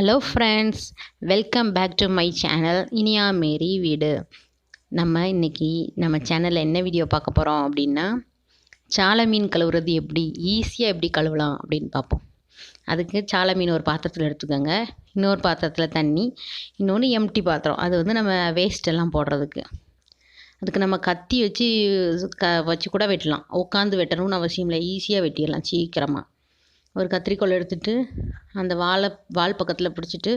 Hello friends welcome back to my channel Iniya Mary வீடு நம்ம இன்றைக்கி நம்ம சேனலில் என்ன வீடியோ பார்க்க போகிறோம் அப்படின்னா சால மீன் கழுவுறது எப்படி ஈஸியாக எப்படி கழுவலாம் அப்படின்னு பார்ப்போம். அதுக்கு சால மீன் ஒரு பாத்திரத்தில் எடுத்துக்கோங்க. இன்னொரு பாத்திரத்தில் தண்ணி இன்னொன்று எம்டி பாத்திரம். அது வந்து நம்ம வேஸ்ட்டெல்லாம் போடுறதுக்கு. அதுக்கு நம்ம கத்தி வச்சு க வச்சு கூட வெட்டலாம். உட்காந்து வெட்டணும்னு அவசியம் இல்லை. ஈஸியாக வெட்டிடலாம் சீக்கிரமாக ஒரு கத்திரிக்கோல் எடுத்துகிட்டு அந்த வாழை வால் பக்கத்தில் பிடிச்சிட்டு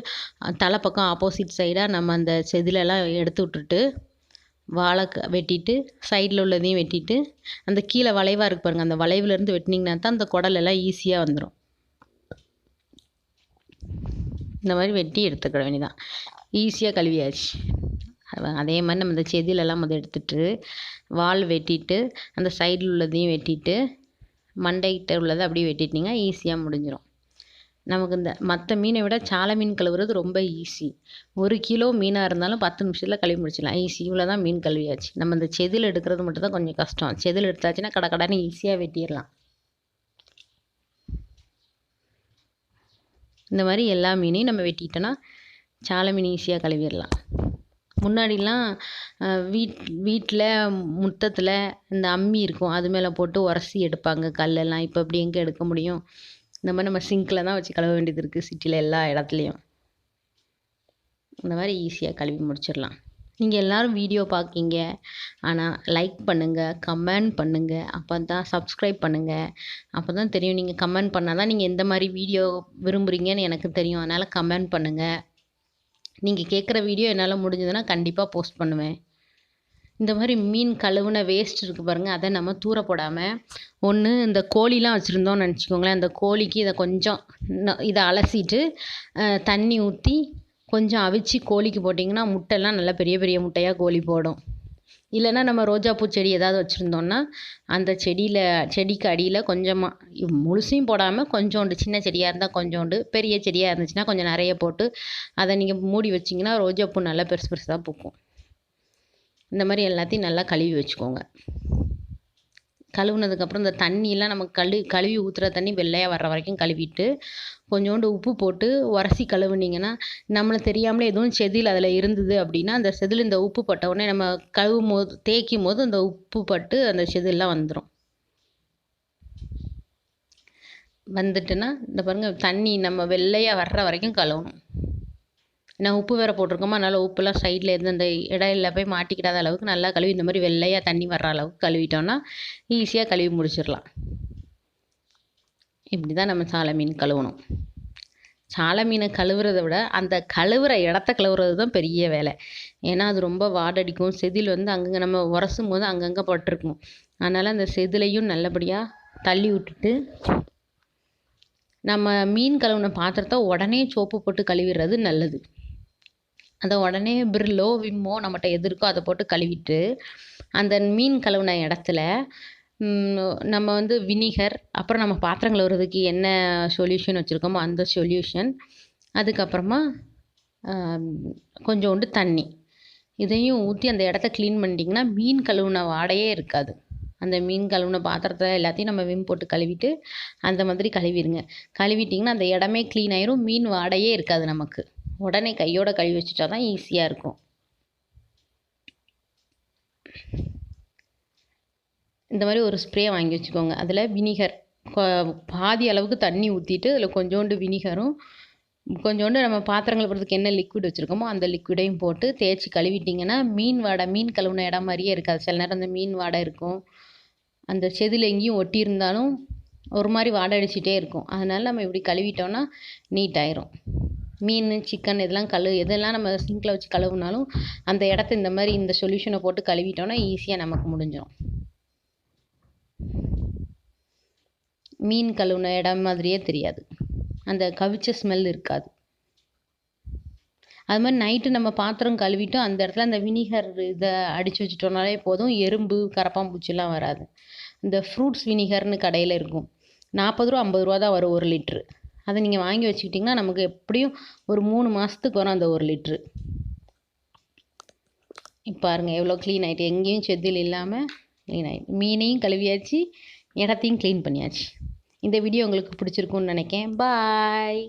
தலை பக்கம் ஆப்போசிட் சைடாக நம்ம அந்த செதிலெல்லாம் எடுத்து விட்டுட்டு வாழை க வெட்டிட்டு சைடில் உள்ளதையும் வெட்டிட்டு அந்த கீழே வளைவாக இருக்கு பாருங்கள் அந்த வளைவுலேருந்து வெட்டினீங்கன்னா தான் அந்த குடலெல்லாம் ஈஸியாக வந்துடும் இந்த மாதிரி வெட்டி எடுத்துக்கிட வேண்டியதான் ஈஸியாக கழுவியாச்சு. அதே மாதிரி நம்ம இந்த செதிலெல்லாம் முதல் எடுத்துட்டு வால் வெட்டிட்டு அந்த சைடில் உள்ளதையும் வெட்டிட்டு மண்டைக்கிட்ட உள்ளதை அப்படியே வெட்டிட்டிங்கன்னா ஈஸியாக முடிஞ்சிடும் நமக்கு இந்த மற்ற மீனை விட சாலை மீன் கழுவுறது ரொம்ப ஈஸி ஒரு கிலோ மீனாக இருந்தாலும் பத்து நிமிஷத்தில் கழுவி முடிச்சிடலாம். ஈஸி இவ்வளோ தான் மீன் கழுவியாச்சு. நம்ம இந்த செதில் எடுக்கிறது மட்டும் தான் கொஞ்சம் கஷ்டம். செதில் எடுத்தாச்சுன்னா கடை கடைன்னு ஈஸியாக வெட்டிடலாம். இந்த மாதிரி எல்லா மீனையும் நம்ம வெட்டிட்டோன்னா சாலை மீன் ஈஸியாக கழுவிடலாம். முன்னாடிலாம் வீட் வீட்டில் முத்தத்தில் இந்த அம்மி இருக்கும். அது மேலே போட்டு உரசி எடுப்பாங்க. கல்லெல்லாம் இப்போ அப்படி எங்கே எடுக்க முடியும்? இந்த மாதிரி நம்ம சிங்கில் தான் வச்சு கழுவ வேண்டியது இருக்குது சிட்டியில் எல்லா இடத்துலையும். இந்த மாதிரி ஈஸியாக கழுவி முடிச்சிடலாம். நீங்கள் எல்லோரும் வீடியோ பார்க்கிங்க ஆனால் லைக் பண்ணுங்கள் கமெண்ட் பண்ணுங்கள் அப்போ தான் சப்ஸ்கிரைப் பண்ணுங்கள் அப்போ தான் தெரியும். நீங்கள் கமெண்ட் பண்ணால் தான் நீங்கள் எந்த மாதிரி வீடியோ விரும்புகிறீங்கன்னு எனக்கு தெரியும். அதனால் கமெண்ட் பண்ணுங்கள் நீங்கள் கேட்குற வீடியோ என்னால் முடிஞ்சதுன்னா கண்டிப்பாக போஸ்ட் பண்ணுவேன். இந்த மாதிரி மீன் கழுவுன வேஸ்ட் இருக்குது பாருங்கள் அதை நம்ம தூர போடாமல் ஒன்று இந்த கோழிலாம் வச்சுருந்தோம்னு நினச்சிக்கோங்களேன் அந்த கோழிக்கு இதை கொஞ்சம் இதை அலசிட்டு தண்ணி ஊற்றி கொஞ்சம் அவிச்சு கோழிக்கு போட்டிங்கன்னா முட்டைலாம் நல்லா பெரிய பெரிய முட்டையாக கோழி போடும். இல்லைன்னா நம்ம ரோஜாப்பூ செடி ஏதாவது வச்சுருந்தோன்னா அந்த செடியில் செடிக்கு அடியில் கொஞ்சமாக முழுசையும் போடாமல் கொஞ்சோண்டு சின்ன செடியாக இருந்தால் கொஞ்சோண்டு பெரிய செடியாக இருந்துச்சுன்னா கொஞ்சம் நிறைய போட்டு அதை நீங்கள் மூடி வச்சிங்கன்னா ரோஜாப்பூ நல்லா பெருசு பெருசாக பூக்கும். இந்த மாதிரி எல்லாத்தையும் நல்லா கழுவி வச்சுக்கோங்க. கழுவுனதுக்கப்புறம் இந்த தண்ணியெலாம் நம்ம கழு கழுவி ஊற்றுற தண்ணி வெள்ளையாக வர்ற வரைக்கும் கழுவிட்டு கொஞ்சோண்டு உப்பு போட்டு உரசி கழுவுனீங்கன்னா நம்மளை தெரியாமலே எதுவும் செதில் அதில் இருந்தது அப்படின்னா அந்த செதில் இந்த உப்பு பட்ட உடனே நம்ம கழுவும் போது தேய்க்கும் போது அந்த உப்பு பட்டு அந்த செதிலெலாம் வந்துடும் வந்துட்டுன்னா இந்த பாருங்கள் தண்ணி நம்ம வெள்ளையாக வர்ற வரைக்கும் கழுவணும். நான் உப்பு வேறு போட்டிருக்கோமா? அதனால் உப்புலாம் சைடில் இருந்து அந்த இடையில போய் மாட்டிக்கிடாத அளவுக்கு நல்லா கழுவி இந்த மாதிரி வெள்ளையாக தண்ணி வர்ற அளவுக்கு கழுவிட்டோன்னா ஈஸியாக கழுவி முடிச்சிடலாம். இப்படி தான் நம்ம சால மீன் கழுவணும். சால மீனை கழுவுறத விட அந்த கழுவுற இடத்த கழுவுறது தான் பெரிய வேலை. ஏன்னா அது ரொம்ப வாடடிக்கும். செதில் வந்து அங்கங்கே நம்ம உரசும் போது அங்கங்கே பட்டிருக்கும். அதனால் அந்த செதிலையும் நல்லபடியாக தள்ளி விட்டுட்டு நம்ம மீன் கழுவுன பாத்திரத்தை உடனே சோப்பு போட்டு கழுவிடுறது நல்லது. அதை உடனே பிர்லோ விம்மோ நம்மகிட்ட எது இருக்கோ அதை போட்டு கழுவிட்டு அந்த மீன் கழுவுன இடத்துல நம்ம வந்து வினிகர் அப்புறம் நம்ம பாத்திரம் கழுவுறதுக்கு என்ன சொல்யூஷன் வச்சுருக்கோமோ அந்த சொல்யூஷன் அதுக்கப்புறமா கொஞ்சோண்டு தண்ணி. இதையும் ஊற்றி அந்த இடத்த க்ளீன் பண்ணிட்டிங்கன்னா மீன் கழுவுன வாடையே இருக்காது. அந்த மீன் கழுவுன பாத்திரத்தை எல்லாத்தையும் நம்ம விம் போட்டு கழுவிட்டு அந்த மாதிரி கழுவிடுங்க. கழுவிட்டிங்கன்னா அந்த இடமே க்ளீன் ஆயிரும் மீன் வாடையே இருக்காது நமக்கு. உடனே கையோட கழுவி வச்சுட்டா தான் ஈஸியாக இருக்கும். இந்த மாதிரி ஒரு ஸ்ப்ரே வாங்கி வச்சுக்கோங்க. அதில் வினிகர் பாதி அளவுக்கு தண்ணி ஊற்றிட்டு அதில் கொஞ்சோண்டு வினிகரும் கொஞ்சோண்டு நம்ம பாத்திரங்கள் போடுறதுக்கு என்ன லிக்விட் வச்சுருக்கோமோ அந்த லிக்விடையும் போட்டு தேய்ச்சி கழுவிட்டிங்கன்னா மீன் வாடை மீன் கழுவுன இடம் மாதிரியே இருக்காது. சில நேரம் அந்த மீன் வாடை இருக்கும். அந்த செதில் எங்கேயும் ஒட்டியிருந்தாலும் ஒரு மாதிரி வாடை அடிச்சிட்டே இருக்கும். அதனால் நம்ம இப்படி கழுவிட்டோம்னா நீட் ஆயிரும். மீன் சிக்கன் இதெல்லாம் கழு எதெல்லாம் நம்ம சிங்கில் வச்சு கழுவுனாலும் அந்த இடத்த இந்த மாதிரி இந்த சொல்யூஷனை போட்டு கழுவிட்டோன்னா ஈஸியாக நமக்கு முடிஞ்சிடும் மீன் கழுவுன இடம் மாதிரியே தெரியாது. அந்த கவிச்ச ஸ்மெல் இருக்காது. அது மாதிரி நைட்டு நம்ம பாத்திரம் கழுவிட்டு அந்த இடத்துல அந்த வினிகர் இதை அடித்து வச்சிட்டோம்னாலே போதும். எறும்பு கரப்பாம்பூச்சிலாம் வராது. இந்த ஃப்ரூட்ஸ் வினிகர்னு கடையில் இருக்கும். நாற்பது ரூபா ஐம்பது ரூபா தான் வரும் ஒரு லிட்ரு அதை நீங்கள் வாங்கி வச்சுக்கிட்டிங்கன்னா நமக்கு எப்படியும் ஒரு மூணு மாதத்துக்கு வரும் அந்த ஒரு லிட்ரு. இப்போ பாருங்கள் எவ்வளோ க்ளீன் ஆகிட்டு எங்கேயும் செதில் இல்லாமல் க்ளீன் ஆகிட்டு மீனையும் கழுவியாச்சு இடத்தையும் க்ளீன் பண்ணியாச்சு. இந்த வீடியோ உங்களுக்கு பிடிச்சிருக்குன்னு நினைக்கேன் பாய்